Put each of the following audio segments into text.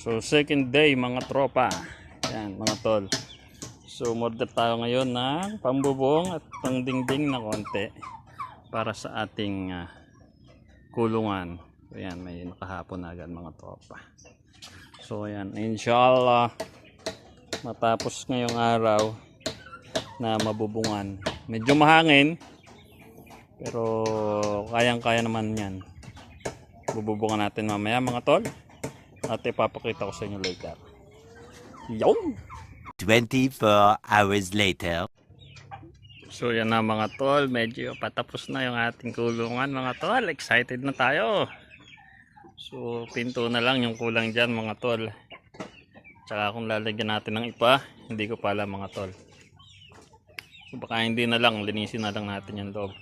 So second day mga tropa. Yan mga tol. So order tayo ngayon ng pambubong at pangdingding na konti para sa ating ah, kulungan. So yan may nakahapon na agad mga tropa. So yan inshallah matapos ngayong araw na mabubungan. Medyo mahangin pero kayang-kaya naman yan. Bububungan natin mamaya mga tol. At ipapakita ko sa inyo later. Yung! 24 hours later. So yan na mga tol, medyo patapos na yung ating kulungan mga tol. Excited na tayo. So pinto na lang yung kulang dyan mga tol. Tsaka kung lalagyan natin ng ipa, hindi ko pala mga tol. So baka hindi na lang, linisin na lang natin yung loob.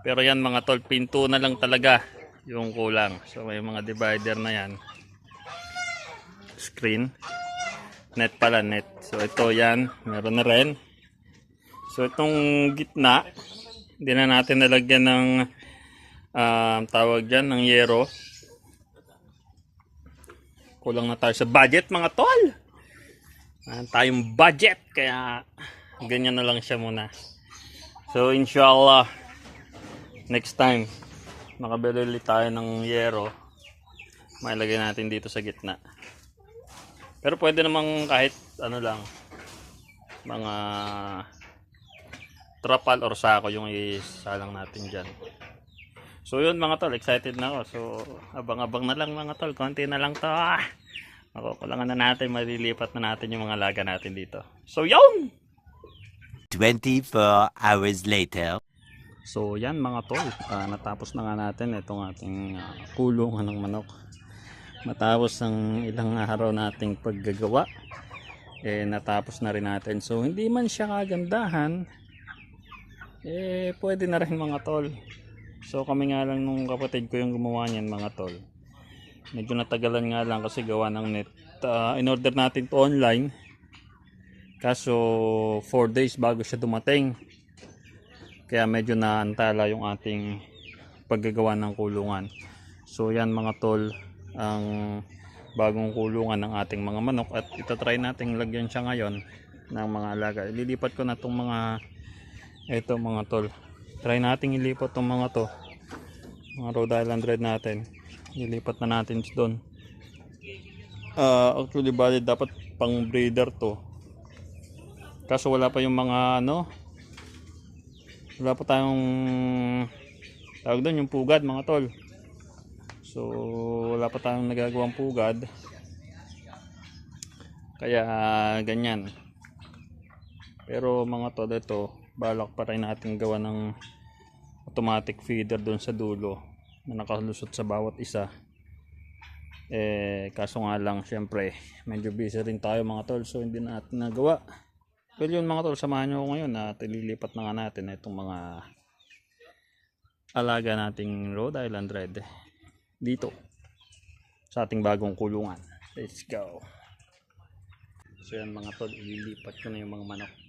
Pero yan mga tol, pinto na lang talaga yung kulang. So may mga divider na yan. Screen. Net pala, net. So ito yan, meron na rin. So itong gitna, hindi na natin nalagyan ng ah, tawag dyan, ng yero. Kulang na tayo sa budget mga tol. Meron tayong budget, kaya ganyan na lang siya muna. So inshallah, next time, makabili tayo ng yero. Mailagay natin dito sa gitna. Pero pwede namang kahit ano lang, mga trapal or sako yung isalang natin dyan. So yun mga tol, excited na ako. So abang-abang na lang mga tol, konti na lang to. Ah! Makukulangan na natin, malilipat na natin yung mga laga natin dito. So yun! 24 hours later. So yan mga tol, Ah, natapos na nga natin itong ating ah, kulungan ng manok. Matapos ang ilang araw nating paggagawa, eh natapos na rin natin. So hindi man siya kagandahan, eh pwede na rin mga tol. So kami nga lang nung kapatid ko yung gumawa niyan mga tol. Medyo natagalan nga lang kasi gawa ng net. Ah, in order natin to online. Kaso 4 days bago siya dumating. Kaya medyo naantala yung ating paggagawa ng kulungan. So yan mga tol, ang bagong kulungan ng ating mga manok at itatry natin lagyan siya ngayon ng mga alaga. Ililipat ko na itong mga ito mga tol. Try natin ilipat itong mga to. Mga Rhode Island Red natin. Ilipat na natin doon. Ah, actually bali dapat pang breeder to. Kaso wala pa yung mga ano, wala pa tayong tawag doon yung pugad mga tol so wala pa tayong nagagawang pugad. Kaya ganyan. Pero mga tol ito balak pa rin natin gawa ng automatic feeder doon sa dulo na nakalusot sa bawat isa. Eh kaso nga lang syempre medyo busy rin tayo mga tol so hindi natin nagawa. Well yun mga tol, samahan nyo ako ngayon na tililipat na nga natin itong mga alaga nating Rhode Island Red dito sa ating bagong kulungan. Let's go. So yan mga tol, ililipat ko na yung mga manok.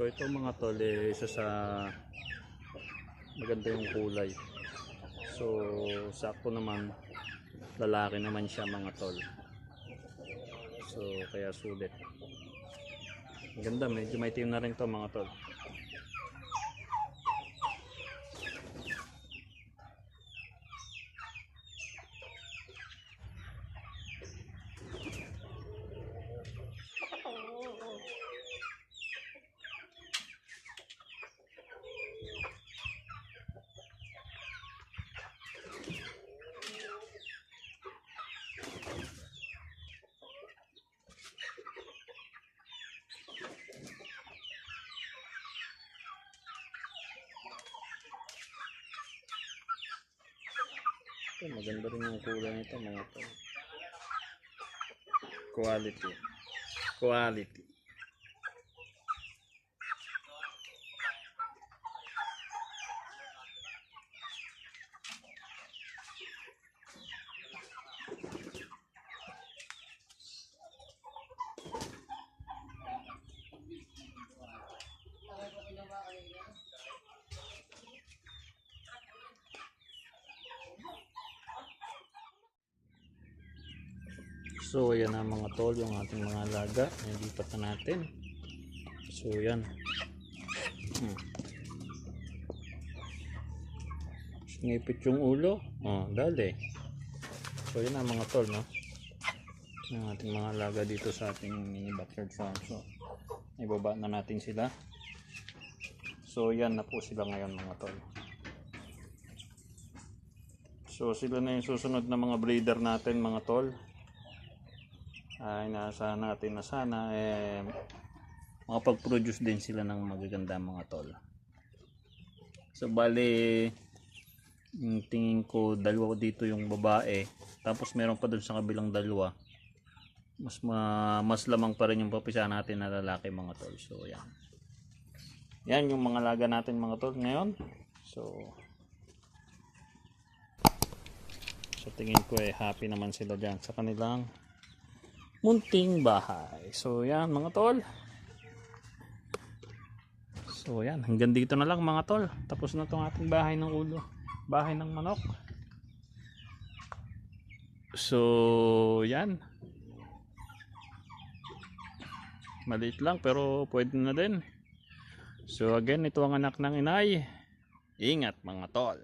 So ito mga tol, eh, isa sa maganda yung kulay. So sakto naman lalaki naman siya mga tol. So kaya sulit. Maganda, medyo may team na rin to mga tol. Maganda rin yung kulay nito mga tol. Quality. Quality. So, ayan na mga tol, yung ating mga alaga. Nilipat na natin. So, yan. Hmm. Ngipit yung ulo. Oh, dali. So, yan na mga tol, no? Yung ating mga alaga dito sa ating mini backyard farm. So, ibaba na natin sila. So, yan na po sila ngayon mga tol. So, sila na yung susunod na mga breeder natin mga tol ay nasa natin na sana eh makapag-produce din sila ng magaganda mga tol. So bali tingin ko dalawa dito yung babae tapos meron pa dun sa kabilang dalawa mas ma, mas lamang pa rin yung papisa natin na lalaki mga tol. So yan. Yan yung mga laga natin mga tol ngayon. So So tingin ko eh happy naman sila diyan sa kanilang munting bahay. So yan mga tol. So yan, hanggang dito na lang mga tol. Tapos na tong ating bahay ng ulo. Bahay ng manok. So yan. Maliit lang pero pwede na din. So again, ito ang anak ng inay. Ingat mga tol.